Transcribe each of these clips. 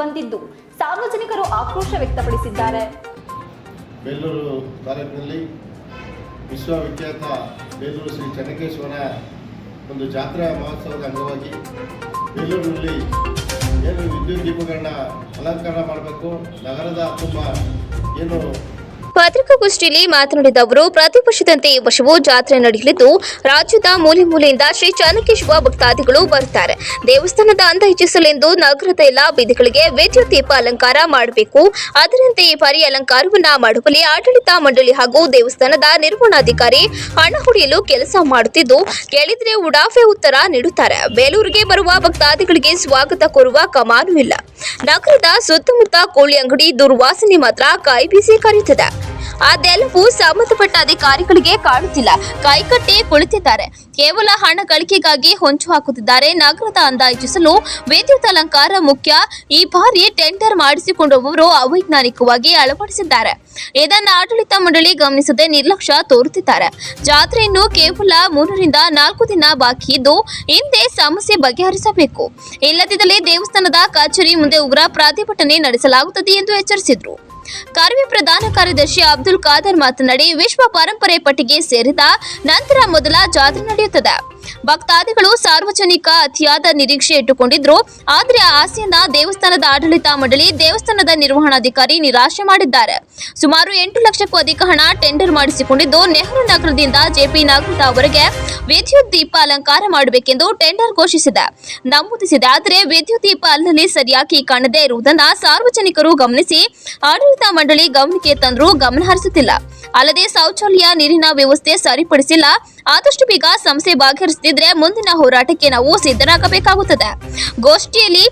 ಮಾಡುತ್ತಿದ್ದು ಸಾರ್ವಜನಿಕರು ಆಕ್ರೋಶ ವ್ಯಕ್ತಪಡಿಸಿದ್ದಾರೆ. ಬೇಲೂರು ತಾಲೂಕಿನಲ್ಲಿ ವಿಶ್ವವಿಖ್ಯಾತ ಬೇಲೂರು ಶ್ರೀ ಚನ್ನಕೇಶ್ವರ ಒಂದು ಜಾತ್ರಾ ಮಹೋತ್ಸವದ ಅಂಗವಾಗಿ ಬೇಲೂರಿನಲ್ಲಿ ಏನು ವಿದ್ಯುತ್ ದೀಪಗಳನ್ನ ಅಲಂಕಾರ ಮಾಡಬೇಕು, ನಗರದ ತುಂಬ ಏನು ಪತ್ರಿಕಾಗೋಷ್ಠಿಯಲ್ಲಿ ಮಾತನಾಡಿದ ಅವರು, ಪ್ರತಿಪಕ್ಷದಂತೆ ಈ ವರ್ಷವೂ ಜಾತ್ರೆ ನಡೆಯಲಿದ್ದು, ರಾಜ್ಯದ ಮೂಲೆ ಮೂಲೆಯಿಂದ ಶ್ರೀ ಚನ್ನಕೇಶವ ಭಕ್ತಾದಿಗಳು ಬರುತ್ತಾರೆ. ದೇವಸ್ಥಾನದ ಅಂದ ಹೆಚ್ಚಿಸಲೆಂದು ನಗರದ ಎಲ್ಲಾ ಬೀದಿಗಳಿಗೆ ವಿದ್ಯುತ್ ದೀಪ ಅಲಂಕಾರ ಮಾಡಬೇಕು. ಅದರಂತೆ ಈ ಬಾರಿ ಅಲಂಕಾರವನ್ನ ಮಾಡುವಲ್ಲಿ ಆಡಳಿತ ಮಂಡಳಿ ಹಾಗೂ ದೇವಸ್ಥಾನದ ನಿರ್ವಹಣಾಧಿಕಾರಿ ಹಣ ಹೊಡೆಯಲು ಕೆಲಸ ಮಾಡುತ್ತಿದ್ದು, ಕೇಳಿದ್ರೆ ಉಡಾಫೆ ಉತ್ತರ ನೀಡುತ್ತಾರೆ. ಬೇಲೂರಿಗೆ ಬರುವ ಭಕ್ತಾದಿಗಳಿಗೆ ಸ್ವಾಗತ ಕೋರುವ ಕಮಾನು ಇಲ್ಲ ನಗರದ ಸುತ್ತಮುತ್ತ ಕೋಳಿ ಅಂಗಡಿ, ದುರ್ವಾಸನೆ ಮಾತ್ರ ಕಾಯಿ ಬೀಸಿ ಕರೆಯುತ್ತದೆ. ಅದೆಲ್ಲವೂ ಸಂಬಂಧಪಟ್ಟ ಅಧಿಕಾರಿಗಳಿಗೆ ಕಾಣುತ್ತಿಲ್ಲ. ಕೈಕಟ್ಟಿ ಕುಳಿತಿದ್ದಾರೆ. ಕೇವಲ ಹಣ ಗಳಿಕೆಗಾಗಿ ಹೊಂಚು ಹಾಕುತ್ತಿದ್ದಾರೆ. ನಗರದ ಅಂದಾಜಿಸಲು ವಿದ್ಯುತ್ ಅಲಂಕಾರ ಮುಖ್ಯ. ಈ ಬಾರಿ ಟೆಂಡರ್ ಮಾಡಿಸಿಕೊಂಡವರು ಅವೈಜ್ಞಾನಿಕವಾಗಿ ಅಳವಡಿಸಿದ್ದಾರೆ. ಇದನ್ನು ಆಡಳಿತ ಮಂಡಳಿ ಗಮನಿಸದೆ ನಿರ್ಲಕ್ಷ್ಯ ತೋರುತ್ತಿದ್ದಾರೆ. ಜಾತ್ರೆಯನ್ನು ಕೇವಲ ಮೂರರಿಂದ ನಾಲ್ಕು ದಿನ ಬಾಕಿ ಇದ್ದು, ಹಿಂದೆ ಸಮಸ್ಯೆ ಬಗೆಹರಿಸಬೇಕು. ಇಲ್ಲದಿದ್ದಲ್ಲಿ ದೇವಸ್ಥಾನದ ಕಚೇರಿ ಮುಂದೆ ಉಗ್ರ ಪ್ರತಿಭಟನೆ ನಡೆಸಲಾಗುತ್ತದೆ ಎಂದು ಎಚ್ಚರಿಸಿದರು. ಕಾರ್ಯ ಪ್ರಧಾನ ಕಾರ್ಯದರ್ಶಿ ಅಬ್ದುಲ್ ಖಾದರ್ ಮಾತನಾಡಿ ವಿಶ್ವ ಪರಂಪರೆ ಪಟ್ಟಿಗೆ ಸೇರಿದ ನಂತರ ಮೊದಲ ಜಾತ್ರೆ ನಡೆಯುತ್ತದೆ. ಭಕ್ತಾದಿಗಳು ಸಾರ್ವಜನಿಕ ಅತಿಯಾದ ನಿರೀಕ್ಷೆ ಇಟ್ಟುಕೊಂಡಿದ್ರು. ಆದರೆ ಆಸೆಯನ್ನ ದೇವಸ್ಥಾನದ ಆಡಳಿತ ಮಂಡಳಿ, ದೇವಸ್ಥಾನದ ನಿರ್ವಹಣಾಧಿಕಾರಿ ನಿರಾಶೆ ಮಾಡಿದ್ದಾರೆ. ಸುಮಾರು ಎಂಟು ಲಕ್ಷಕ್ಕೂ ಅಧಿಕ ಹಣ ಟೆಂಡರ್ ಮಾಡಿಸಿಕೊಂಡಿದ್ದು, ನೆಹರು ನಗರದಿಂದ ಜೆಪಿ ನಗರದವರೆಗೆ ವಿದ್ಯುತ್ ದೀಪ ಅಲಂಕಾರ ಮಾಡಬೇಕೆಂದು ಟೆಂಡರ್ ಘೋಷಿಸಿದೆ. ನಮೂದಿಸಿದೆ, ಆದರೆ ವಿದ್ಯುತ್ ದೀಪ ಅಲ್ಲಲ್ಲಿ ಸರಿಯಾಗಿ ಕಾಣದೇ ಇರುವುದನ್ನು ಸಾರ್ವಜನಿಕರು ಗಮನಿಸಿ, ಆಡಳಿತ ಮಂಡಳಿ ಗಮನಕ್ಕೆ ತಂದರೂ ಗಮನ ಹರಿಸುತ್ತಿಲ್ಲ. ಅಲ್ಲದೆ ಶೌಚಾಲಯ, ನೀರಿನ ವ್ಯವಸ್ಥೆ ಸರಿಪಡಿಸಿಲ್ಲ. ಆದಷ್ಟು ಬೇಗ ಸಮಸ್ಯೆ ಬಗೆಹರಿಸದಿದ್ರೆ ಮುಂದಿನ ಹೋರಾಟಕ್ಕೆ ನಾವು ಸಿದ್ಧರಾಗಬೇಕಾಗುತ್ತದೆ. ಗೋಷ್ಠಿಯಲ್ಲಿ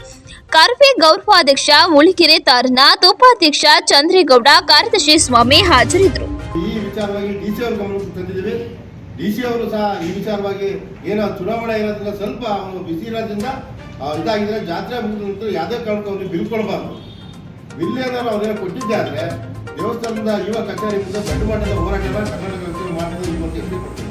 ಕಾರ್ಪೆ ಗೌರವಾಧ್ಯಕ್ಷ ಮುಳಿಕೆರೆ ತಾರನಾಥ್ ಉಪಾಧ್ಯಕ್ಷ ಚಂದ್ರೇಗೌಡ, ಕಾರ್ಯದರ್ಶಿ ಸ್ವಾಮಿ ಹಾಜರಿದ್ದರು. ಈ ವಿಚಾರವಾಗಿ ಡಿ ಸಿ ಅವ್ರ ಗಮನಕ್ಕೆ ತಂದಿದ್ದೀವಿ. ಡಿಸಿ ಅವರು ಸಹ ಈ ವಿಚಾರವಾಗಿ ಏನೋ ಚುನಾವಣೆ ಇರೋದ್ರಿಂದ ಸ್ವಲ್ಪ ಅವರು ಬಿಸಿ ಇರೋದ್ರಿಂದ ಇದಾಗಿದ್ರೆ ಜಾತ್ರೆ ಮುಗಿದ ನಂತರ ಯಾವುದೇ ಕಾರಣಕ್ಕೂ ಅವ್ರಿಗೆ ಬಿಲ್ ಕೊಡಬಾರ್ದು ಬಿಲ್ ಏನಾದ್ರು ಅವ್ರೇನೋ ಕೊಟ್ಟಿದ್ದೆ ಆದರೆ ದೇವಸ್ಥಾನದ ಯುವ ಕಚೇರಿಯಿಂದ ದೊಡ್ಡ ಮಟ್ಟದ ಹೋರಾಟದ ಕರ್ನಾಟಕ ಈ ಬಗ್ಗೆ ಕೊಡ್ತೀವಿ